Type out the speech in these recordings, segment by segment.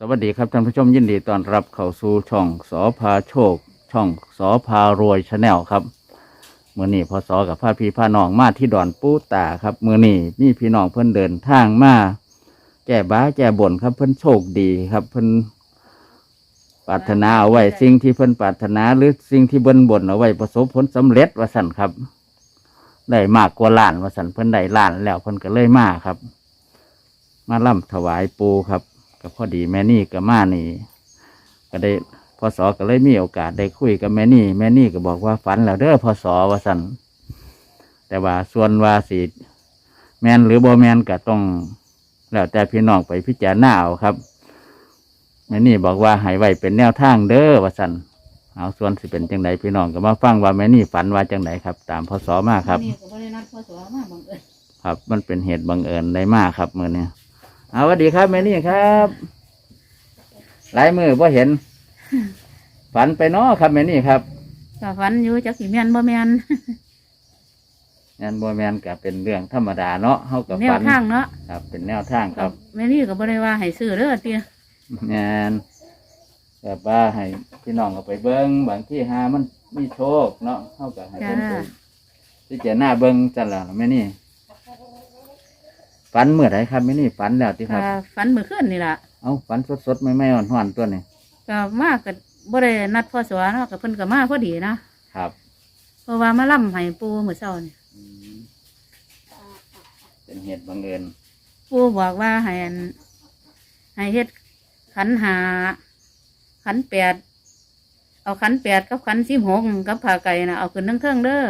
สวัสดีครับท่านผู้ชมยินดีต้อนรับเข้าสู่ช่องสอพาโชค ช่องสอพารวยชาแนลครับมือนี้พอสอกับพาพี่พาน้องมาที่ดอนปูตาครับมือนี้มีพี่น้องเพิ่นเดินทางมาแก้บ้าแก้บ่นครับ เพิ่นโชคดีครับ เพิ่นปรารถนาเอาไว้สิ่งที่เพิ่นปรารถนาหรือสิ่งที่เบิ่นบ่นเอาไว้ประสบผลสำเร็จว่าสั่นครับได้มากกว่าล้านว่าสั่นเพิ่นได้ล้านแล้วเพิ่นก็เลยมาครับ มาล่ำถวายปูครับ ก็พอดีแม่นี่กับมานี่ ก็ได้พศก็เลยมีโอกาสได้คุยกับแม่นี่ แม่นี่ก็บอกว่าฝันแล้วเด้อพศว่าสันแต่ว่าส่วนว่าสิแมนหรือบ่แมนก็ต้อง แล้วแต่พี่น้องไปพิจารณาเอาครับแม่นี่บอกว่าให้ไว้เป็นแนวทางเด้อว่าสันเอาส่วนสิเป็นจังไดพี่น้องก็มาฟังว่าแม่นี่ฝันว่าจังไดครับ ตามพศมาครับ นี่ก็บ่ได้นัดพ่อสวมาบังเอิญ ครับ มันเป็นเหตุบังเอิญได้มากครับมือนี้ เอาสวัสดีครับแม่นี่ครับ หลายมือพ่เห็น ฝันไปเนาะครับแม่นี่ครับก็ฝันอยู่จักสิแม่นบ่แม่นงานบัวแมนก็เป็นเรื่องธรรมดาเนาะเฮากับแนวฝันทางเนาะครับ เป็นแนวทางครับแม่นี่ก็บ่ได้ว่าให้ซื้อเด้อเตี้ยงานแบบว่าให้พี่น้องเอาไปเบิ้งบางที่หามันมีโชคเนาะเฮากับให้เพิ่นไปที่เจหน้าเบิ้งจันละแม่นี่ ฝันเมื่อไหรครับแม่นี่ฝันแล้วที่คก็รับฝันมื้อคืนนี่ล่ะเอาฝันสดๆไม่ไม่อ่อนๆตัวนี้ก็มาก็บ่ได้นัดพ่อสวเนาะก็เพิ่นก็มาพอดีนะครับเพราะว่ามาล่ำให้ปู่มื้อเช้านี่อืมเป็นเหตุบังเอิญปู่บอกว่าให้อันให้เฮ็ดขันหา ขันแปดเอาขันแปดกับขันสิบหกกับผ่าไก่น่ะเอาขึ้นทั้งเทิงๆเด้อ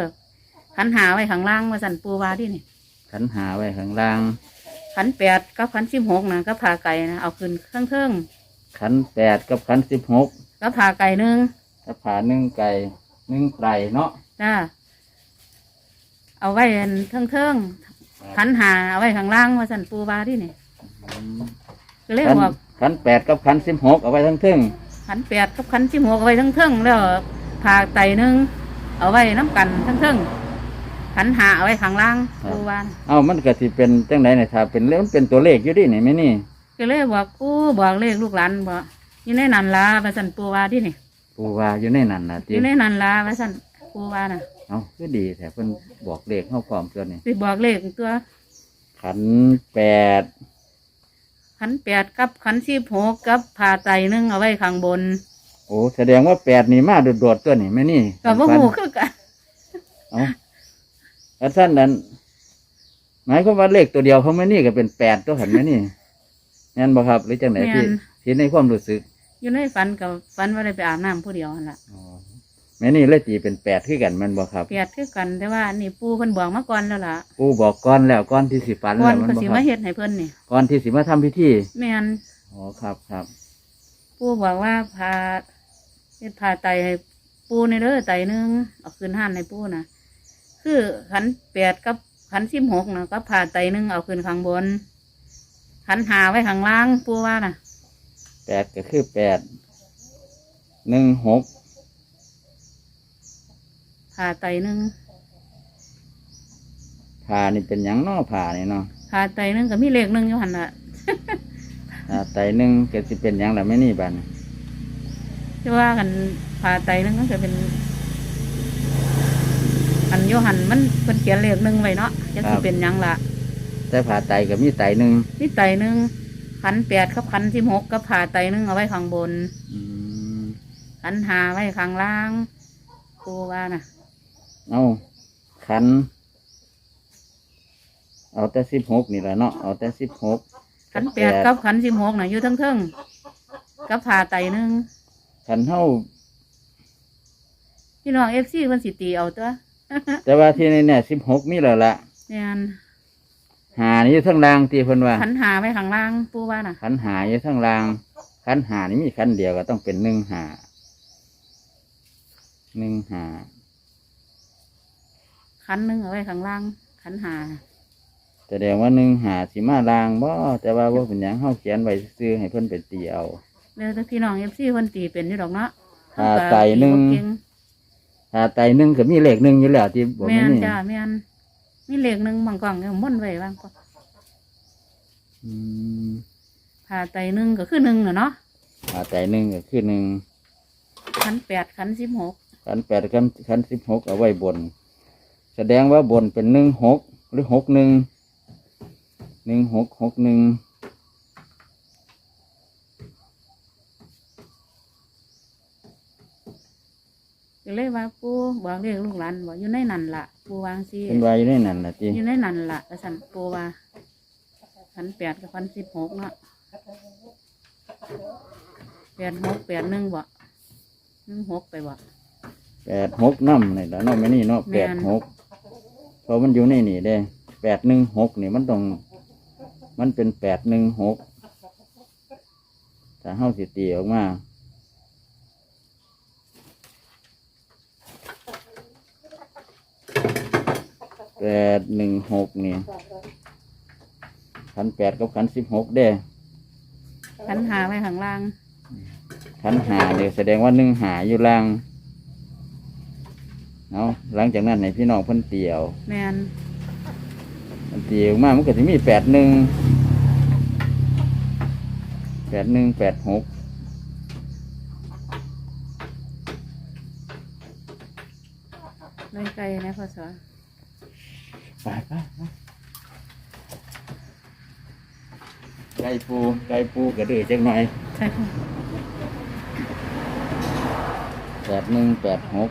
ขันหาไว้ข้างล่างว่าสั่นปู่ว่าดินี่ ขันหาไว้ข้างล่าง ขันแปดกับขันสิบหกนะก็ผ่าไก่นะเอาขึ้นเครื่องเครื่องขันแปดกับขันสิบหกๆก็ผ่าไก่หนึ่งถ้าผ่าหนึ่งไก่หนึ่งไก่เนาะจ้าเอาไว้อันเครื่องเครื่องๆขันหาเอาไว้ข้างล่างว่าสันปูบาที่นี่อืมก็เลยขันบอกขันแปดกับขันสิบหกเอาไว้ทั้งทึ่งขันแปดกับขันสิบหกเอาไว้ทั้งเครื่องๆแล้วผ่าไตหนึ่งเอาไว้น้ำกันทั้งเครื่องๆ ขันหาเอาไว้ข้างล่างปูบาเอ้ามันก็สิเป็นจังไดเนี่ยถ้าเป็นเรื่องเป็นตัวเลขอยู่ดินี่ไหมนี่ ก็เลยบอกปูบอกเลขลูกหลานบอกอยู่ในนันลาว่าสันปูบาที่นี่ปูว่าอยู่ในนั้นนะอที่ยู่ในนันลาว่าสันปูบาน่ะเอ้าคือดีแต่เพิ่นบอกเลขเข้าความตัวนี้สิบอกเลขตัวขันแปดขันแปดกับขันสิบหกกับผ่าไตหนึ่งเอาไว้ข้างบน โอ้แสดงว่าแปดนี่มาโดดๆตัวนี่ไหมนี่กับว่าฝันหูคือกัน เอ้า แล้วท่านนั้นหมายความว่าเลขตัวเดียวเขาไม่นี่ก็เป็นแปดตัวเห็นไหมนี่งั้นบ่ครับ หรือจังไหนที่ที่ในความรู้สึกอยู่ในฝันกับฝันว่าได้ไปอาบน้ำผู้เดียวนั่นล่ะอ๋อแม่นี่เลยตีเป็นแปดขึ้นกันแมันบ่ครับ เปียดคือกันแต่ว่าอันนี่ปูเพิ่นบอกมาก่อนแล้วล่ะปูบอกก้อนแล้วก้อนที่สิฝันก่อนแล้วมันเพิ่นบ่สิครัมาบเฮ็ดให้เพิ่นนี่ก้อนที่สิมาทำพิธีแม่นอ๋อครับครับปูบอกว่าพาเฮ็ดพาไตให้ปูในเด้อไตหนึงเอาขึ้นห้านให้ปูนะ คือขันแปดกับขันสิบหกนะก็พาไตหนึงเอาขึ้นข้างบน ขันหาไว้ข้างล่างปูว่าน่ะแปดก็คือแปดหนึ่งหกผ่าไตหนึงผ่านี่เป็นหยังเนาะผ่านี่เนาะผ่าไตหนึงก็มีเลขหนึ่งอยู่หันละ ผ่าไตหนึ่งก็สิเป็นหยังล่ะแม่นี่บัดน ที่ว่ากันผ่าไตหนึงก็จะเป็น อันโยหันมันเป็นเขียนเลขหนึ่งไว้เนาะจะสิเป็นหยังละแต่ผ่าไตก็มีไตหนึ่งนี่ไตหนึ่งขันแปดกับขันสิบหกกับผ่าไตหนึ่งเอาไว้ข้างบน อืมขันหาไว้ข้างล่างครูว่าน่ะ เอาขัน เอาแต่สิบหกนี่แหละเนาะเอาแต่สิบหกขันแปดกับขันสิบหกน่ะอยู่ทั้งเทิงๆกับผ่าไตหนึ่งขันเท่าพี่น้องเอฟซีมันสิตีเอาตัว แต่ว่าที่ในเนี่ยสิบหกมีแล้วละเนี่ยหานี่อยู่ทั้งรางตีเพิ่นว่าขันหาไว้ข้างล่างปูว่าน่ะ ขันหาอยู่ทั้งรางขันหานี่มีขันเดียวก็ต้องเป็นหนึ่งหาหนึ่งหาขันหนึ่งเอาไว้ข้างล่างขันหาแสดงว่าหนึ่งหาสิมาลางบ่แต่ว่าว่าเป็นหยังเฮาเขียนไว้ซื้อให้เพิ่นเป็นตีเอา เดี๋ยวถ้าพี่น้องเอฟซีคนตีเป็นอยู่ดอกเนาะผ่าไตหนึ่งเก่ง ถ้าไตหนึ่งก็มีเลขหนึ่งอยู่แล้วที่บอกแม่ไม่นนี่จ้าแม่นมีเลขหนึ่งบางกล่องเนี่ยม่นไว้บางกล่องอืมผ่าไตหนึ่งก็คือหนึ่งน่ะเนาะผ่าไตหนึ่งก็คือหนึ่งขันแปดขันสิบหกขันแปดขันขันสิบหกเอาไว้บน แสดงว่าบนเป็นหนึ่งหกหรือหกหนึ่งหนึ่งหกหกหนึ่ง ก็เลยว่าปูบอกเรียกลูกหลานบอกอยู่ในนั่นละปูวางซีเป็นไว้ในนั่นนะจีอยู่ในนั่นละกระสันปูว่าขันแปดกับขันสิบหกเนาะแปดหกแปดหนึ่งบ่หนึ่งหกไปบ่แปดหกน้ำนี่แล้วเนาะไม่นี่เนาะแม่แปดนหกเพราะมันอยู่ในนี่เด้แปดหนึ่งหกนี่มันต้อง มันเป็นแปดหนึ่งหกถ้าเฮาสิตีออกมา แปดหนึ่งหกนี่ขันแปดกับขันสิบหกเด้ขันหาไว้ข้างล่าง ขันหาเนี่ยแสดงว่าหนึ่งหาอยู่ล่างเอาหลังจากนั้นในพี่น้องเพิ่นเตียวแมนมันเตียวมามันก็จะมีแปดหนึ่งแปดหนึ่งแปดหกเลยไกลนะพ่อสอ ไปไปไปไก่ปูไก่ปูกระดือจังหน่อยใช่ค่ะแปดหนึ่งแปดหก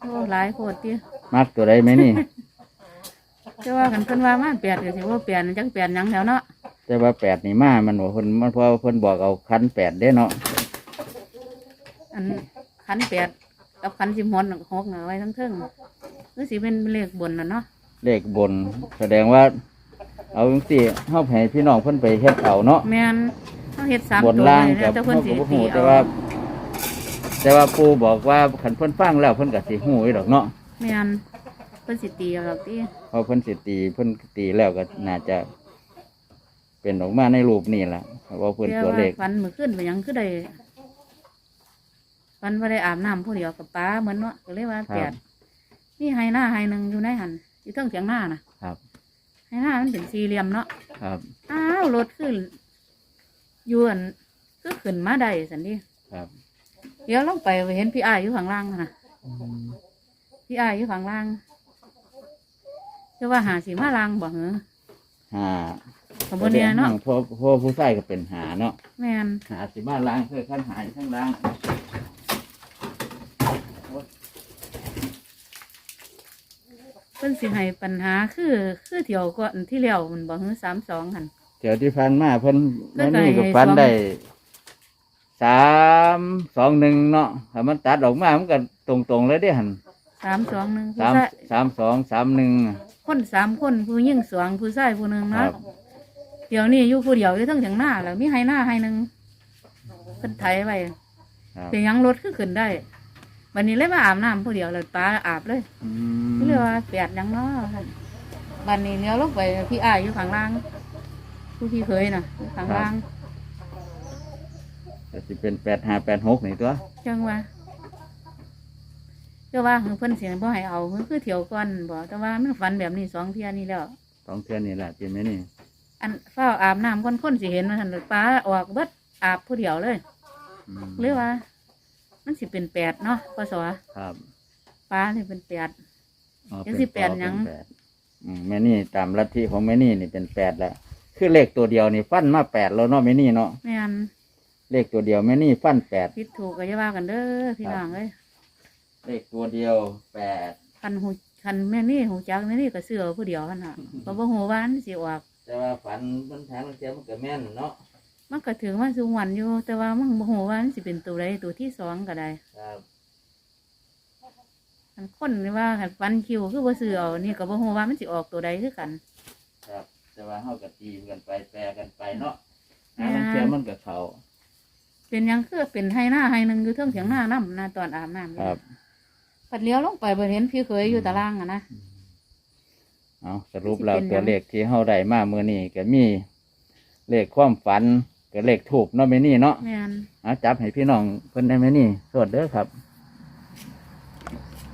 โอ้หลายโคตรที่มักตัวใดไหมนี่ จะว่ากันเพิ่นว่ามาแปดก็สิว่าแปดจังแปดหยังแถวเนาะ แต่ว่าแปดนี่มามันบอกเพิ่นมันเพราะว่าเพิ่นบอกเอาคันแปดได้เนาะอันขันแปดกับขันสิบหกหกน่ะไว้ทั้งเทิงคือสิเป็นเลขบนน่ะเนาะเลขบน แสดงว่า เอาจังซี่เฮาให้พี่น้องเพิ่นไปเฮ็ดเอาเนาะแมนเขาเฮ็ดสามบนตัวล่างเลยกันะบแต่เพิ่นสิเขาก็บ่ตีฮู้เอาแต่ว่า แต่ว่าปู่บอกว่าคันเพิ่นฟังแล้วเพิ่นก็สิฮู้อยู่ดอกเนาะแมนเพิ่นสิตีเอาหรอกที่เพราะเพิ่นสิตีเพิ่นตีแล้วก็น่าจะ เป็นออกมาในรูปนี่ล่ะเพราะว่าเพิ่นแต่ตัวว่าเลขฟันมือขึ้นไปหยังคือได้ฟันว่าได้อาบน้ำผู้เดียวกับป้าเหมือนเนาะก็เลยว่าคแปรับดนี่ไฮหน้าไฮหนึ่งอยู่ในหันอยู่เทั้งเถียงหน้าน่ะครับไฮหน้ามันเป็นสี่เหลี่ยมเนาะครับอ้าวรถขึ้นอยวนก็ขึ้นมาได้สันดิครับ เดี๋ยวลงไปเห็นพี่อายอยู่ข้างล่างน่ะพี่อายอยู่ข้างล่างจะว่าหาสีมาล่างบ่เหรอห้า ขบวนเนี่ยเนาะเพราะเพราะผู้ชายก็เป็นหาเนาะแม่นหาสิมาล้างเพื่อขั้นหายข้างล่างเพิ่นสิให้ปัญหาคือคือเที่ยวก่อนที่แล้วมันบ่เหรอสามสองหันเดี๋ยวที่ฟันมาเพิ่นเพิ่แม่นก็นี่ก็ให้ฟันสองได้สามสองหนึ่งเนาะถ้ามันตัดออกมามันก็ตรงๆเลยเด้หันสามสองหนึ่งผู้สามชายสามสองสามหนึ่งคนสามคนผู้ยิ่งสวงผู้ชายผู้หนึ่งคเนาะรับ เดี๋ยวนี้อยู่ผู้เดียวอยู่เทั้งเถียงหน้าแล้วมีไฮหน้าไฮหนึ่งเพิ่นไถไว้ครับเป็นหยังรถคือขึ้นได้วันนี้เลยมาอาบน้ำผู้เดียวเลยป้าอาบเลยอืเรียกมว่าแปดหยังเนาะวันนี้เลี้ยวลงไปพี่อายอยู่ข้างล่าง ผู้พี่เคยน่ะอยู่ข้างล่างก็สิเป็นแปดห้าแปดหกนี่ตัว จังว่าเจ้าว่าเพิ่นเสียงบ่ให้เอาเพิ่นคือเที่ยวก่อนบ่แต่ว่ามันฝันแบบนี้สองเที่ยนี่แล้ว สองเทือนนี่แหละจริงไหมนี่ อันเฝ้าอาบน้ำคนคนสิเห็นว่าท่านป้าออกเบิดอาบผู้เดียวเลย อืมเรียกว่า มันสิเป็นแปดเนาะพศครับป้านี่เป็นแปด อ๋อยังสิแปดต่อหยัง เป็นแปดอืมแม่นี่ตามลัทธิของแม่นี่นี่เป็นแปดแล้วคือเลขตัวเดียวนี่ฟันมาแปดแล้วเนาะแม่นี่เนาะแม่นเลขตัวเดียวแม่นี่ฟันแปดผิดถูกก็จะว่ากันเด้อพี่น้องเอ้ยเลขตัวเดียวแปดคันหูคันแม่นี่หูจักแม่นี่ก็เสือผู้เดียวหั่นน่ะก็บ่ฮู้ว่ามันสิออก แต่ว่าฝันมันแทนมันเสียมันก็แม่นเนาะมันก็ถึงว่าสูงวันอยู่ แต่ว่ามันบ่ฮู้ว่ามันสิเป็นตัวใดตัวที่สองก็ได้ครับคันคนนี่ว่าคันฟันคิวคือบ่ซื้อเอานี่ก็บ่ฮู้ว่ามันสิออกตัวใดคือกัน ครับ แต่ว่าเฮาก็ตีกันไปแปรกันไปเนาะอ่าอ่ามันเสียมันก็เขาเป็นหยังคือเป็นให้หน้าให้หนึงอยู่เทิงเถียงหน้านํนะตอนอาบน้ำครับ ปัดเลี้ยวลงไปบ่เห็นพี่เคยอยู่ตารางอะนะ เอาสรุปแล้วสิเป็นหยังตัวเลขที่เฮาได้มาเมื่อนี้ก็มีเลขความฝันกับเลขถูกเนาะแม่นี่เนาะแม่นเอาจับให้พี่น้องเพิ่นได้ไหมนี่สวดเด้อครับ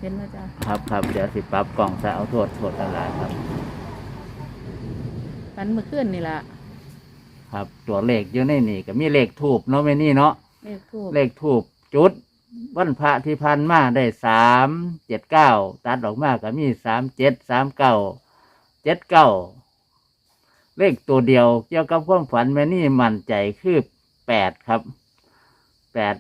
เห็นไหมจ้ะครับครับเดี๋ยวสิปรับกล่องจะเอาโทษโทษอะไรครับ ฝันเมื่อคืนนี่ล่ะครับ ตัวเลขอยู่ในนี่ก็มีเลขทูบเนาะไม่นี่เนาะเลขทูบเลขทูบจุดวันพระที่พันมาได้สามเจ็ดเก้าตัดออกมาก็มีสามเจ็ดสามเก้า เจ็ดเก้าเลขตัวเดียวเกี่ยวกับความฝันแม่นี่มั่นใจคือแปดครับแปด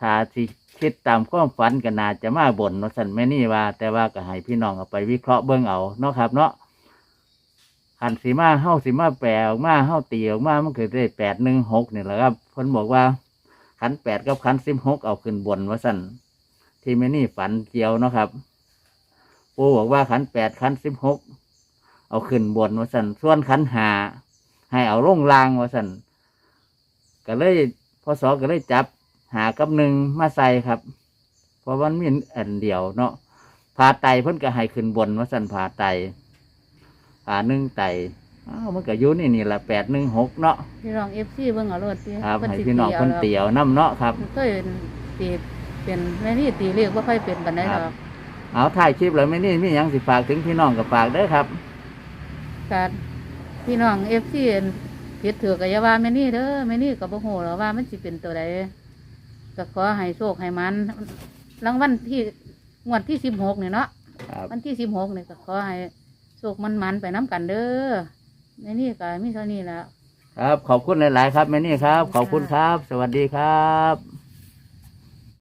ถ้าที่คิดตามความฝันก็น่าจะมาบ่นว่าสันแม่นี่ว่า แต่ว่าก็ให้พี่น้องเอาไปวิเคราะห์เบิ่งเอาเนาะครับ เนาะขันสีมาเฮ้าสีมาแปลออกมาเฮ้าตีออกมามันคือได้แปดหนึ่งหกเนี่ยแหละครับเพิ่นบอกว่าขันแปดกับขันสิบหกเอาขึ้นบนว่าสันที่ไม่นี่ฝันเกี่ยวเนาะครับปูบอกว่าขันแปดขันสิบหก เอาขึ้นบนว่าสั่นส่วนขันหา ให้เอาลงลางว่าสั่นก็เลยพอสอก็เลยจับหากับหนึ่งมาใส่ครับ เพราะมันมีอันเดียวเนาะผาไตเพิ่นก็ให้ขึ้นบนว่าสั่นผาไตผาหนึ่งไตอ้าวมันก็อยู่นี่นี่ละแปดหนึ่งหกเนาะพี่น้องเอฟซีเบิ่งเอารถติครับเพิ่ให้สิพี่น้องตีเพิ่นอาเตี๋ยวน้ำเนาะครับเคยตีเป็นแม่นี่ตีเลขบ่ค่อยเป็นปานใดครัดบอกเอาถ่ายคลิปแล้วไม่นี่มีหยังสิฝากถึงพี่น้องกับฝากเด้อครับ การพี่น้องเอฟซีผิดถือก็อย่าว่าแม่นี่เด้อแม่นี่ก็บ่ฮู้หรอกว่ามันสิเป็นตัวใดก็ขอให้โชคให้มันรางวัลที่งวดที่16นี่เนาะครับวันที่16นี่ก็ขอให้โชคมันมันๆไปน้กันเด้อแม่นี่ก็มีเท่านี้แหละครับ ขอบคุณหลาย ๆ ครับแม่นี่ครับ ขอบคุณครับ สวัสดีครับ